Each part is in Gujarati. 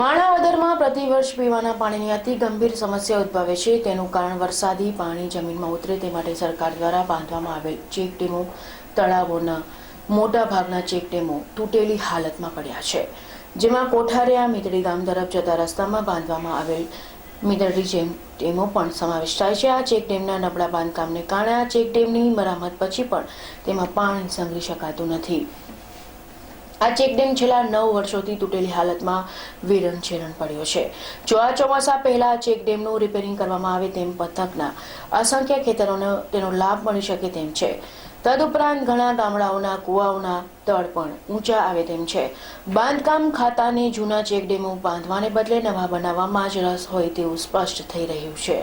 માણાવદરમાં પ્રતિવર્ષ પીવાના પાણીની અતિ ગંભીર સમસ્યા ઉદ્ભવે છે. તેનું કારણ વરસાદી પાણી જમીનમાં ઉતરે તે માટે સરકાર દ્વારા બાંધવામાં આવેલ ચેક ડેમો, તળાવોના મોટા ભાગના ચેક ડેમો તૂટેલી હાલતમાં પડ્યા છે. જેમાં કોઠારિયા, મીતડી ગામ તરફ જતા રસ્તામાં બાંધવામાં આવેલ મીતડી જેમ ડેમો પણ સમાવેશ થાય છે. આ ચેક ડેમના નબળા બાંધકામને કારણે આ ચેક ડેમની મરામત પછી પણ તેમાં પાણી સંગ્રહી શકાતું નથી. આ ચેકડેમ છેલ્લા નવ વર્ષોથી તૂટેલી હાલતમાં વિરણ છેરણ પડ્યો છે. જો આ ચોમાસા પહેલા આ ચેકડેમનું રિપેરિંગ કરવામાં આવે તેમ પથકના અસંખ્ય ખેતરોને તેનો લાભ મળી શકે તેમ છે. તદુપરાંત ઘણા ગામડાઓના કુવાઓના તળ પણ ઊંચા આવે તેમ છે. બાંધકામ ખાતાને જૂના ચેકડેમો બાંધવાને બદલે નવા બનાવવામાં જ રસ હોય તેવું સ્પષ્ટ થઈ રહ્યું છે.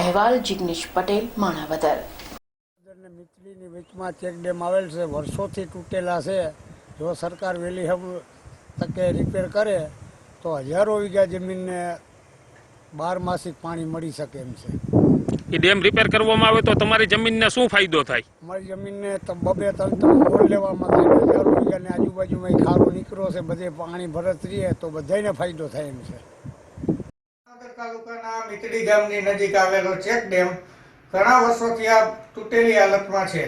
અહેવાલ જિગ્નેશ પટેલ, માણાવદર. અને મીતલીની વચમાં ચેક ડેમ આવેલ છે. વર્ષોથી તૂટેલા છે. જો સરકાર વહેલી હમ તકે રિપેર કરે તો હજારો વીઘા જમીનને બાર માસિક પાણી મળી શકે એમ છે. એ ડેમ રિપેર કરવામાં આવે તો તમારી જમીનને શું ફાયદો થાય? અમારી જમીનને તો બબે ત્રણ ત્રણ બોર લેવામાં થાય હજારો વીઘાની આજુબાજુમાં ખારો નીકળ્યો છે બધે પાણી ભરત રહીએ તો બધાને ફાયદો થાય એમ છે. તાલુકાના મીતડી ગામની નજીક આવેલો ચેક ડેમ ઘણા વર્ષોથી આ તૂટેલી હાલતમાં છે.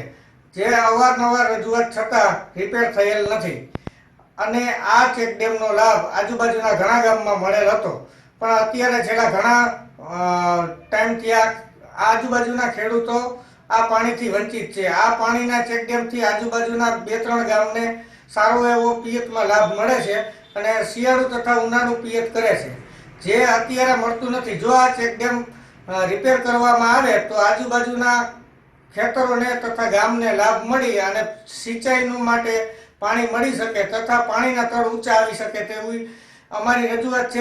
જે અવારનવાર રજૂઆત છતાં રિપેર થયેલ નથી. અને આ ચેકડેમનો લાભ આજુબાજુના ઘણા ગામમાં મળેલ હતો. પણ અત્યારે છેલ્લા ઘણા ટાઈમથી આ આજુબાજુના ખેડૂતો આ પાણીથી વંચિત છે. આ પાણીના ચેકડેમથી આજુબાજુના બે ત્રણ ગામને સારો એવો પિયતમાં લાભ મળે છે અને શિયાળુ તથા ઉનાળુ પિયત કરે છે. જે અત્યારે મળતું નથી. જો આ ચેકડેમ રિપેર કરવામાં આવે તો આજુબાજુના ખેતરોને તથા ગામને લાભ મળી અને સિંચાઈનું માટે પાણી મળી શકે તથા પાણીના તળ ઊંચા આવી શકે તેવી અમારી રજૂઆત છે.